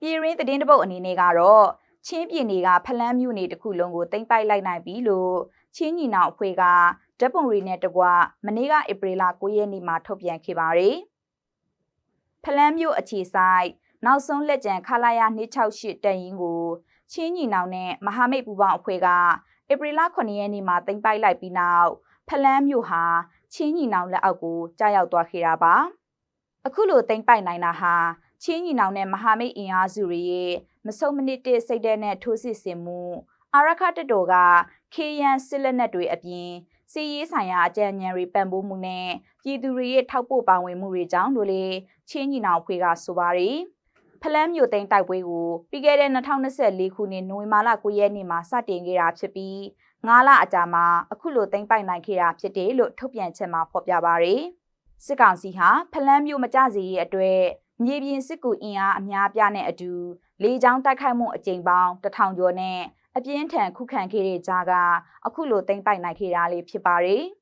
ပြည်ရင်းသတင်းတပုတ်အနေနဲ့ကတော့ချင်းပြည်နယ်ကဖလန်းမြို့နယ်တစ်ခုလုံးကိုတင်ပိုက်လိုက်နိုင်ပြီလို့ချင်းညီနောင်အဖွဲ့ကဓာတ်ပုံရီနဲ့တကွမနေ့ကဧပြီလ9ရက်နေ့မှာထုတ်ပြန်ခဲ့ပါတယ်။ဖလန်းမြို့အခြေဆိုင်နောက်ဆုံးလက်ကျန်ခလာရ268တန်ရင်ကိုချင်းညီနောင်နဲ့မဟာမိတ်ပူးပေါင်းအဖွဲ့ကဧပြီလ9ရက်နေ့မှာတင်ပိုက်လိုက်ပြီးနောက်ဖလန်းမြို့ဟာချင်းညီနောင်လက်အောက်ကိုကြားရောက်သွားခဲ့တာပါ။အခုလိုတင်ပိုက်နိုင်တာဟာ ချင်းညီနောင်နဲ့မဟာမိတ်အင်အားစုတွေရဲ့မဆုံမနစ်တဲ့စိတ်ဓာတ်နဲ့ထိုးစစ်ဆင်မှုအာရခတတော်ကခေယန်စစ်လက်နက်တွေအပြင်စီရေးဆိုင်ရာအကြံဉာဏ်တွေပံ့ပိုးမှုနဲ့ပြည်သူတွေရဲ့ထောက်ပို့ပါဝင်မှုတွေကြောင့်လို့လေချင်းညီနောင်ဖွဲ့ကဆိုပါတယ်ဖလန်းမြို့သိမ်းတိုက်ပွဲကိုပြီးခဲ့တဲ့2024ခုနှစ်နိုဝင်ဘာလ9ရက်နေ့မှာစတင်ခဲ့တာဖြစ်ပြီး9လအကြာမှာအခုလိုသိမ်းပိုက်နိုင်ခဲ့တာဖြစ်တယ်လို့ထုတ်ပြန်ချက်မှာဖော်ပြပါရယ်စစ်ကောင်စီဟာဖလန်းမြို့မကြစီရဲ့အတွက် မြေပြင်စစ်ကူအင်အားအများပြားနဲ့အတူလေကြောင်းတိုက်ခိုက်မှုအကြိမ်ပေါင်းတထောင်ကျော်နဲ့အပြင်းထန်ခုခံခဲ့တဲ့ကြားကအခုလိုသိမ်းပိုက်နိုင်ခဲ့တာလေးဖြစ်ပါတယ်။